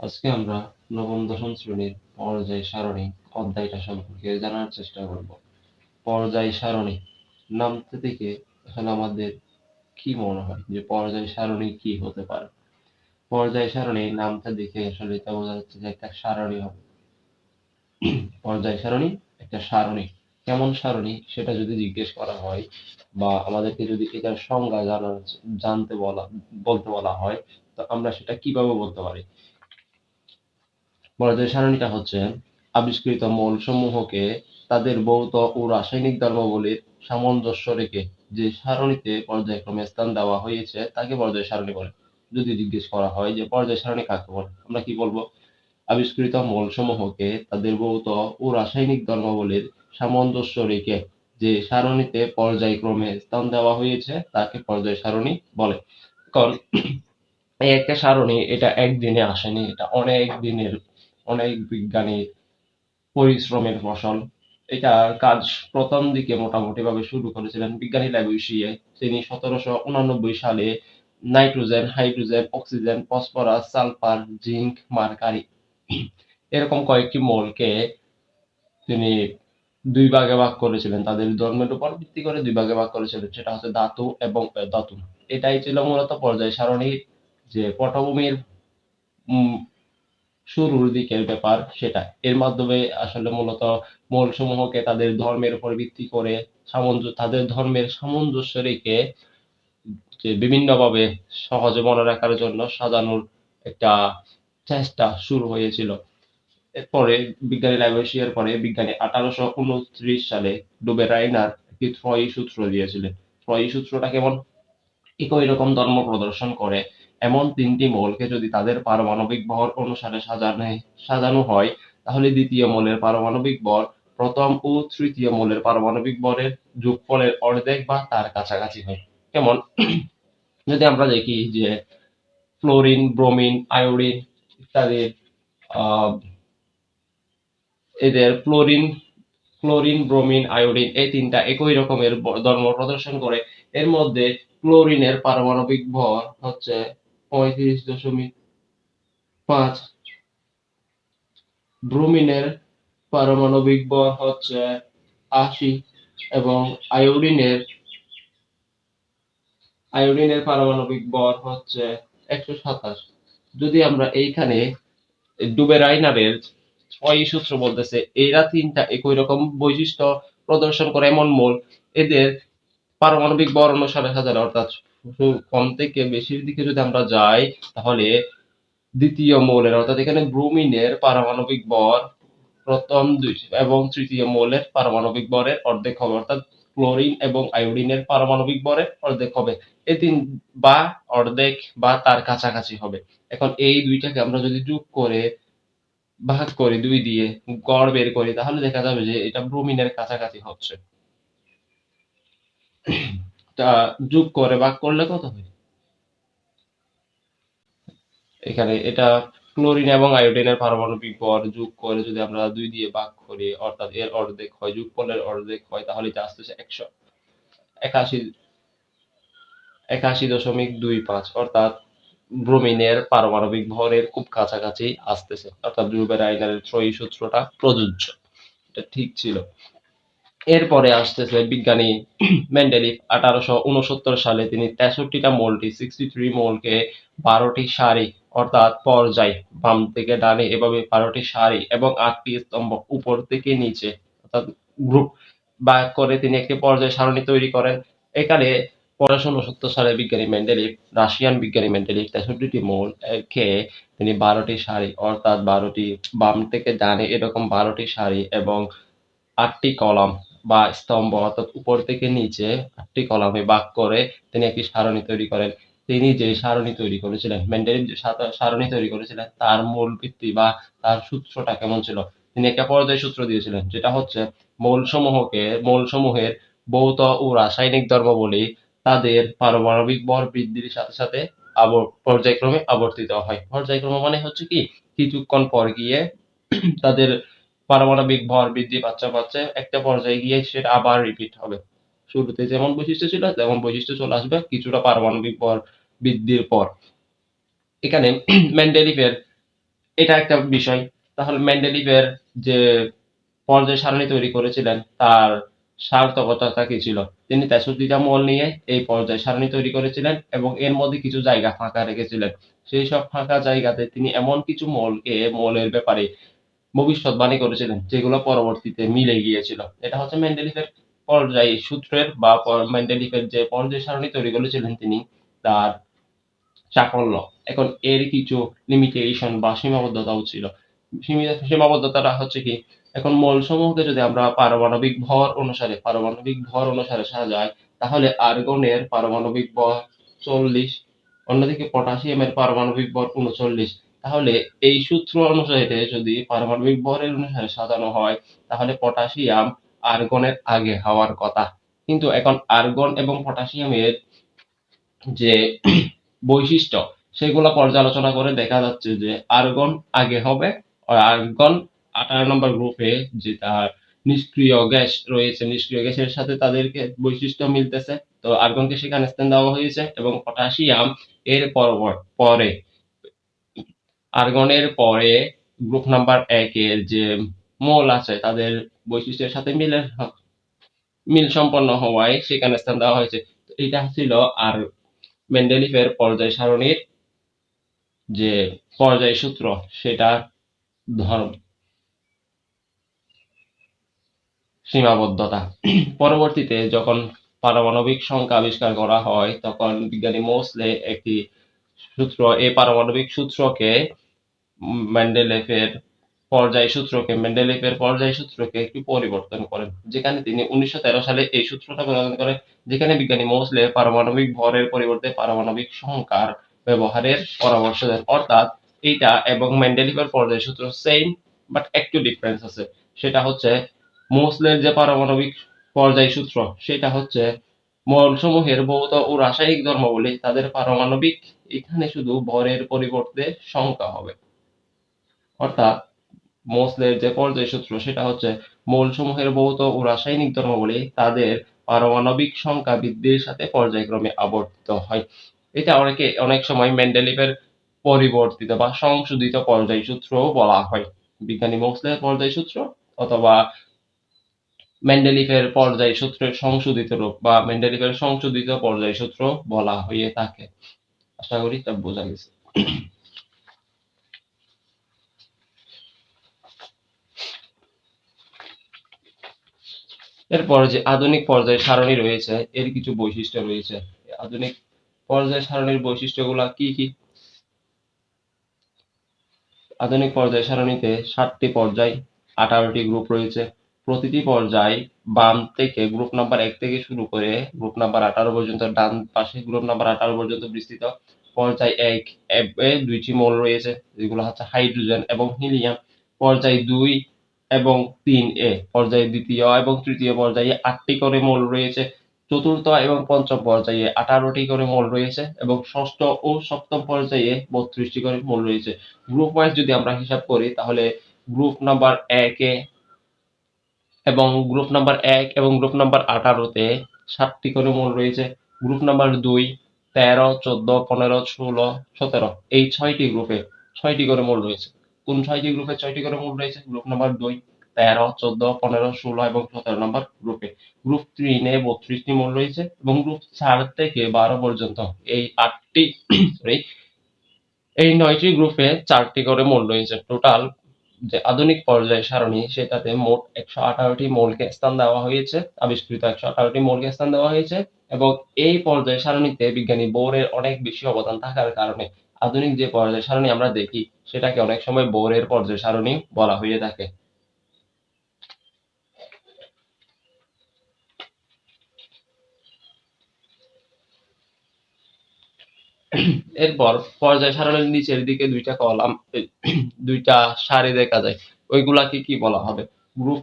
আজকে আমরা নবম, দশম শ্রেণির পর্যায় সারণী অধ্যায়টা সম্পর্কে জানার চেষ্টা করব। পর্যায় সারণী নামতে থেকে আসলে আমাদের কি মনে হয় যে পর্যায় সারণী কি হতে পারে? পর্যায় সারণী নামটা দেখে আসলে এটা বোঝা যাচ্ছে যে একটা সারণী হবে। পর্যায় সারণী একটা সারণী। কেমন সারণী? সেটা যদি জিজ্ঞেস করা হয় বা আমাদেরকে যদি এটার সংজ্ঞা জানার জানতে বলা, বলতে বলা হয়, তো আমরা সেটা কীভাবে বলতে পারি? পর্যায় সারণীটা হচ্ছে আবিষ্কৃত মৌলসমূহকে তাদের ভৌত ও রাসায়নিক ধর্মাবলীর সামঞ্জস্য রেখে যে সারণীতে পর্যায়ক্রমে স্থান দেওয়া হয়েছে, তাকে পর্যায় সারণী বলে। যদি জিজ্ঞেস করা হয় যে পর্যায় সারণী কাকে বলে, আমরা কি বলব? আবিষ্কৃত মৌলসমূহকে তাদের ভৌত ও রাসায়নিক ধর্মাবলীর সামঞ্জস্য রেখে যে সারণীতে পর্যায়ক্রমে স্থান দেওয়া হয়েছে, তাকে পর্যায় সারণী বলে। কারণ এই একটা সারণী এটা একদিনে আসেনি, এটা অনেক দিনের অনেক বিজ্ঞানীর পরিশ্রমের ফসল। এটার কাজ প্রথম দিকে মোটামুটি ভাবে শুরু করেছিলেন বিজ্ঞানী ল্যাবুইশিয়ে তিনি সতেরোশো উনানব্বই সালে nitrogen, hydrogen, oxygen, phosphorus, sulphur, zinc, mercury এরকম কয়েকটি মৌলকে তিনি দুই ভাগে ভাগ করেছিলেন। তাদের ধর্মের উপর ভিত্তি করে দুই ভাগে ভাগ করেছিলেন। সেটা হচ্ছে ধাতু এবং ধাতু এটাই ছিল মূলত পর্যায় সারণীর যে পটভূমির শুরুর দিকের ব্যাপার সেটা। এর মাধ্যমে আসলে মূলত মৌলসমূহকে তাদের ধর্মের উপর ভিত্তি করে সামঞ্জস্য তাদের ধর্মের সামঞ্জস্য রেখে যে বিভিন্নভাবে সহজে মনে রাখার জন্য সাজানোর একটা চেষ্টা শুরু হয়েছিল। এরপরে বিজ্ঞানী ল্যাবরেশিয়ার পরে বিজ্ঞানী আঠারোশো উনত্রিশ সালে ডুবে রাইনার একটি ত্রয়ী সূত্র দিয়েছিলেন। ত্রয়ী সূত্রটা কেমন? একই রকম ধর্ম প্রদর্শন করে। এমন তিনটি মৌলকে যদি তাদের পারমাণবিক ভর অনুসারে সাজানো সাজানো হয়, তাহলে দ্বিতীয় মৌলের পারমাণবিক ভর প্রথম ও তৃতীয় মৌলের পারমাণবিক ভরের যোগফলের অর্ধেক বা তার কাছাকাছি হয়। কেমন? যদি আমরা দেখি যে ফ্লোরিন, ব্রোমিন, আয়োডিন ইত্যাদি এদের ফ্লোরিন ক্লোরিন ব্রোমিন, আয়োডিন এই তিনটা একই রকমের ধর্ম প্রদর্শন করে। এর মধ্যে ক্লোরিনের পারমাণবিক ভর হচ্ছে পঁয়ত্রিশ দশমিক পাঁচ। ব্রোমিনের পারমাণবিক ভর হচ্ছে আশি এবং আয়োডিনের আয়োডিনের পারমাণবিক ভর হচ্ছে একশো সাতাশ। যদি আমরা এইখানে ডুবে রাইনারের ছয় সূত্র বলতেছে, এরা তিনটা একই রকম বৈশিষ্ট্য প্রদর্শন করে এমন মূল। এদের পারমাণবিক ভর অনুসারে সাজানো, অর্থাৎ কম থেকে বেশির দিকে যদি আমরা যাই, তাহলে দ্বিতীয় মৌলের অর্থাৎ এখানে ব্রোমিনের পারমাণবিক ভর প্রথম দুই এবং তৃতীয় মৌলের পারমাণবিক ভরের অর্ধেক হবে, অর্থাৎ ক্লোরিন এবং আয়োডিনের পারমাণবিক ভরের অর্ধেক হবে। এই তিন বা অর্ধেক বা তার কাছাকাছি হবে। এখন এই দুইটাকে আমরা যদি যোগ করে, ভাগ করি দুই দিয়ে গড় বের করি, তাহলে দেখা যাবে যে এটা ব্রোমিনের কাছাকাছি হচ্ছে। তা যোগ করে, ভাগ করলে কত হয়? এখানে এটা ক্লোরিন এবং আয়োডিনের পারমাণবিক ভর যোগ করে যদি আমরা দুই দিয়ে ভাগ করি, অর্থাৎ এর অর্ধেক হয়, যোগফলের অর্ধেক হয়, তাহলে এটা আসতেছে একশো। একাশি একাশি দশমিক দুই পাঁচ, অর্থাৎ ব্রোমিনের পারমাণবিক ভরের খুব কাছাকাছি আসতেছে, অর্থাৎ রুবের আইনারের ত্রয়ী সূত্রটা প্রযোজ্য। এটা ঠিক ছিল। এরপরে আসতেছে বিজ্ঞানী মেন্ডেলিফ আঠারোশো উনসত্তর সালে তিনি তেষট্টিটা মৌলটি সিক্সটি থ্রি মৌলকে বারোটি সারি অর্থাৎ পর্যায় বাম থেকে ডানে এভাবে বারোটি সারি এবং আটটি স্তম্ভ উপর থেকে নিচে অর্থাৎ গ্রুপ বা করে তিনি একটি পর্যায় সারণী তৈরি করেন। এখানে পনেরোশো উনসত্তর সালে বিজ্ঞানী মেন্ডেলিফ, রাশিয়ান বিজ্ঞানী মেন্ডেলিফ তেষট্টিটি মৌল কে তিনি বারোটি সারি অর্থাৎ বারোটি বাম থেকে ডানে এরকম বারোটি সারি এবং আটটি কলাম বা স্তম্ভ অর্থাৎ উপর থেকে নিচে আটটি কলামে ভাগ করে তিনি একটি সারণী তৈরি করেন। তিনি যে সারণী তৈরি করেছিলেন মেন্ডেলিভ যে সারণী তৈরি করেছিলেন, তার মূল ভিত্তি বা তার সূত্রটা কেমন ছিল? তিনি একটা পর্যায় সূত্র দিয়েছিলেন, যেটা হচ্ছে মৌলসমূহকে, মৌলসমূহের ভৌত ও রাসায়নিক ধর্মাবলী তাদের পারমাণবিক ভর বৃদ্ধির সাথে সাথে পর্যায়ক্রমে আবর্তিত হয়। পর্যায়ক্রম মানে হচ্ছে কি? কিছুক্ষণ পর গিয়ে তাদের পারমাণবিক ভর বৃদ্ধি পাচ্ছে পাচ্ছে, একটা পর্যায়ে গিয়ে সেটা আবার রিপিট হবে। শুরুতে যেমন বৈশিষ্ট্য ছিল, তেমন বৈশিষ্ট্য চলে আসবে কিছুটা পারমাণবিক ভর বৃদ্ধির পর। এখানে মেন্ডেলিফের এটা একটা বিষয়। তাহলে মেন্ডেলিভের যে পর্যায় সারণী তৈরি করেছিলেন, তার সার্থকতা কি ছিল? তিনি তেষট্টিটা মল নিয়ে এই পর্যায় সারণী তৈরি করেছিলেন এবং এর মধ্যে কিছু জায়গা ফাঁকা রেখেছিলেন। সেই সব ফাঁকা জায়গাতে তিনি এমন কিছু মলকে, মলের ব্যাপারে ভবিষ্যৎবাণী করেছিলেন, যেগুলো পরবর্তীতে মিলে গিয়েছিল। এটা হচ্ছে মেন্ডেলিফের পর্যায় সূত্রের বা মেন্ডেলিফের যে পর্যায় সারণী তৈরি করেছিলেন তিনি, তার সাফল্য। এখন এর কিছু লিমিটেশন বা সীমাবদ্ধতাও ছিল। সীমাবদ্ধতাটা হচ্ছে কি, এখন মৌল সমূহকে যদি আমরা পারমাণবিক ভর অনুসারে, পারমাণবিক ভর অনুসারে সাজাই, তাহলে আর্গনের পারমাণবিক ভর চল্লিশ, অন্যদিকে পটাশিয়ামের পারমাণবিক ভর উনচল্লিশ তাহলে এই সূত্র অনুসারে যদি পারমাণবিক ভরের অনুসারে সাজানো হয়, তাহলে পটাশিয়াম আর্গনের আগে হওয়ার কথা। কিন্তু এখন আর্গন এবং পটাশিয়ামের যে বৈশিষ্ট্য, সেগুলো পর্যালোচনা করে দেখা যাচ্ছে যে আর্গন আগে হবে। আর আর্গন আঠারো নম্বর গ্রুপে যে তার নিষ্ক্রিয় গ্যাস রয়েছে, নিষ্ক্রিয় গ্যাসের সাথে তাদেরকে বৈশিষ্ট্য মিলতেছে। তো আর্গনকে সেখানে স্থান দেওয়া হয়েছে এবং পটাশিয়াম এর পরে আর্গনের পরে গ্রুপ নাম্বার একের যে মৌল আছে, তাদের বৈশিষ্ট্যের সাথে মিলে, মিল সম্পন্ন হওয়ায় সেখানে স্থান দেওয়া হয়েছে। এটা ছিল আর মেন্ডেলিফের পর্যায় সারণীর যে পর্যায় সূত্র, সেটা ধর্ম, সীমাবদ্ধতা। পরবর্তীতে যখন পারমাণবিক সংখ্যা আবিষ্কার করা হয়, তখন বিজ্ঞানী মোসলে একটি সূত্র, এই পারমাণবিক সূত্রকে মেন্ডেলেফের পর্যায় সূত্রকে মেন্ডেলেফের পর্যায় সূত্রকে একটু পরিবর্তন করেন। যেখানে তিনি উনিশশো তেরো সালে এই সূত্রটা প্রদান করেন, যেখানে বিজ্ঞানী মোসলে পারমাণবিক ভরের পরিবর্তে পারমাণবিক সংখ্যার ব্যবহারের পরামর্শ দেন। অর্থাৎ এইটা এবং মেন্ডেলিফের পর্যায় সূত্র সেম বাট একটু ডিফারেন্স আছে। সেটা হচ্ছে মোসলের যে পারমাণবিক পর্যায় সূত্র, সেটা হচ্ছে মৌলসমূহের ভৌত ও রাসায়নিক ধর্মাবলী, তাদের পারমাণবিক এখানে শুধু ভরের পরিবর্তে সংখ্যা হবে। অর্থাৎ মোসলের যে পর্যায় সূত্র, সেটা হচ্ছে মৌলসমূহের ভৌত ও রাসায়নিক ধর্মাবলী তাদের পারমাণবিক সংখ্যা বৃদ্ধির সাথে পর্যায়ক্রমে আবর্তিত হয়। এটা অনেকে অনেক সময় মেন্ডেলিভের পরিবর্তিত বা সংশোধিত পর্যায় সূত্র বলা হয়। বিজ্ঞানী মোসলের পর্যায় সূত্র অথবা মেন্ডেলিফের পর্যায় সূত্রের সংশোধিত রূপ বা মেন্ডেলিফের সংশোধিত পর্যায় সূত্র বলা হয়ে থাকে। আশা করি তা বোঝা গেছে। এরপর যে আধুনিক পর্যায় সারণী রয়েছে, এর কিছু বৈশিষ্ট্য রয়েছে। আধুনিক পর্যায় সারণীর বৈশিষ্ট্যগুলা কি কি? আধুনিক পর্যায় সারণীতে সাতটি পর্যায়, আঠারোটি গ্রুপ রয়েছে। প্রতিটি পর্যায় বাম থেকে গ্রুপ নাম্বার এক থেকে শুরু করে গ্রুপ নাম্বার আঠারো পর্যন্ত, ডান পাশে গ্রুপ নাম্বার আঠারো পর্যন্ত বিস্তৃত। পর্যায় এক দুইটি মৌল রয়েছে, যেগুলো হচ্ছে হাইড্রোজেন এবং হিলিয়াম। পর্যায় দুই এবং তিন এ পর্যায়ে দ্বিতীয় এবং তৃতীয় পর্যায়ে আটটি করে মৌল রয়েছে। চতুর্থ এবং পঞ্চম পর্যায়ে আঠারোটি করে মৌল রয়েছে এবং ষষ্ঠ ও সপ্তম পর্যায়ে বত্রিশটি করে মৌল রয়েছে। গ্রুপ ওয়াইজ যদি আমরা হিসাব করি, তাহলে গ্রুপ নাম্বার একে এবং গ্রুপ নাম্বার এক এবং গ্রুপ নাম্বার আঠারোতে সাতটি করে মৌল রয়েছে। গ্রুপ নাম্বার দুই তেরো, চোদ্দ, পনেরো, ষোলো, সতেরো, এই ছয়টি গ্রুপে ছয়টি করে মৌল রয়েছে। কোন ছয়টি গ্রুপে ছয়টি করে মূল রয়েছে? গ্রুপ নাম্বার দুই, তেরো, চোদ্দ, পনেরো, ষোলো এবং সতেরো নম্বর গ্রুপে। গ্রুপ থ্রিনে বত্রিশটি মৌল রয়েছে এবং গ্রুপ চার থেকে বারো পর্যন্ত এই আটটি সরি এই নয়টি গ্রুপে চারটি করে মৌল রয়েছে। টোটাল যে আধুনিক পর্যায় সারণী, সেটাতে মোট একশো আঠারোটি মৌলকে স্থান দেওয়া হয়েছে, আবিষ্কৃত একশো আঠারোটি মৌলকে স্থান দেওয়া হয়েছে এবং এই পর্যায় সারণীতে বিজ্ঞানী বোরের অনেক বেশি অবদান থাকার কারণে আধুনিক যে পর্যায় সারণী আমরা দেখি, সেটাকে অনেক সময় বোরের পর্যায় সারণী বলা হয়ে থাকে। এরপর পর্যায় সারণীর নিচের দিকে দুইটা কলাম, দুইটা সারি দেখা যায়। ওইগুলাকে কি বলা হবে? গ্রুপ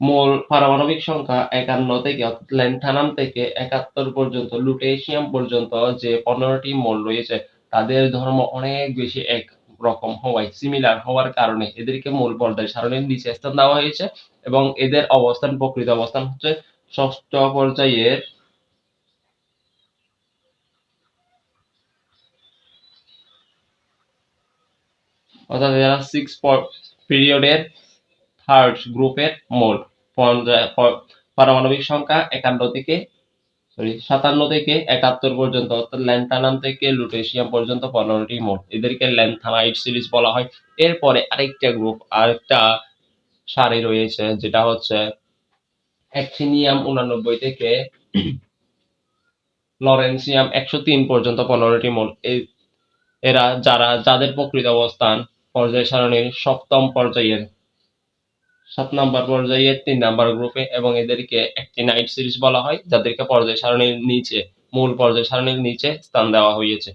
মোল পারমাণবিক সংখ্যা একান্ন থেকে ল্যান্থানাম থেকে একাত্তর পর্যন্ত, লুটেশিয়াম পর্যন্ত যে পনেরোটি মোল রয়েছে তাদের ধর্ম অনেক বেশি এক রকম হওয়ায় সিমিলার হওয়ার কারণে এদেরকে মূল পর্যায় সারণীর নিচে স্থান দেওয়া হয়েছে এবং এদের অবস্থান, প্রকৃত অবস্থান হচ্ছে ষষ্ঠ পর্যায়ের অর্থাৎ এরা সিক্স পিরিয়ডের থার্ড গ্রুপের মোট পারমাণবিক সংখ্যা একান্ন থেকে সরি সাতান্ন থেকে একাত্তর পর্যন্ত, অর্থাৎ ল্যান্থানাম থেকে লুটেশিয়াম পর্যন্ত পনেরোটি মোট। এদেরকে ল্যান্থানাইট সিরিজ বলা হয়। এরপরে আরেকটা গ্রুপ আরেকটা সারি রয়েছে, যেটা হচ্ছে অ্যাক্সিনিয়াম উনানব্বই থেকে লরেন্সিয়াম একশো তিন পর্যন্ত পনেরোটি মোল এই- এরা যারা, যাদের প্রকৃত অবস্থান পর্যায় সারণীর সপ্তম পর্যায়ের সাত নাম্বার পর্যায়ে, তিন নাম্বার গ্রুপে এবং এদেরকে একটি নাইট সিরিজ বলা হয়, যাদেরকে পর্যায় সারণীর নিচে, মূল পর্যায় সারণীর নিচে স্থান দেওয়া হয়েছে।